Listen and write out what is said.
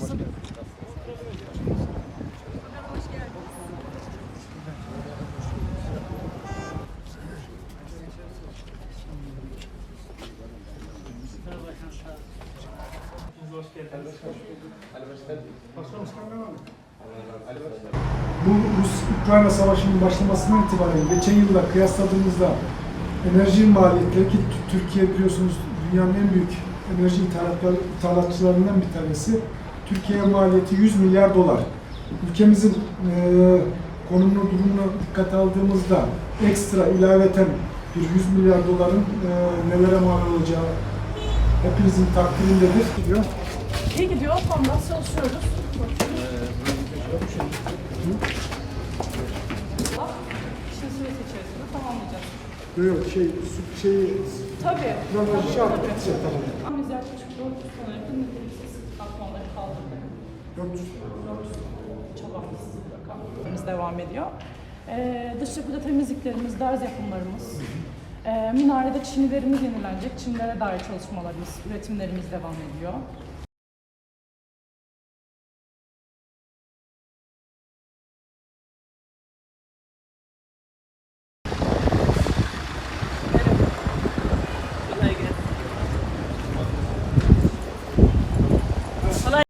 Nasıl? Bu Rus-Ukrayna Savaşı'nın başlamasından itibaren geçen yılla kıyasladığımızda enerji maliyetleri ki Tü- Türkiye biliyorsunuz dünyanın en büyük enerji ithalatçılar- ithalatçılarından bir tanesi. Türkiye maliyeti 100 milyar dolar. Ülkemizin e, konumunu, durumunu dikkate aldığımızda ekstra ilaveten bir 100 milyar doların e, nelere mal olacağı hepinizin takdirindedir. Gidiyor. İyi gidiyor. Da çalışıyoruz. İşin süresi içerisinde tamamlayacağız. Yok şey, şey, Tabii. Tabii, şey tamam. Biz 400 Çabamız, rakamlarımız devam ediyor. Ee, dış yapıda temizliklerimiz, derz yapımlarımız, ee, minarede çinilerimiz yenilenecek. Çinilere dair çalışmalarımız, üretimlerimiz devam ediyor.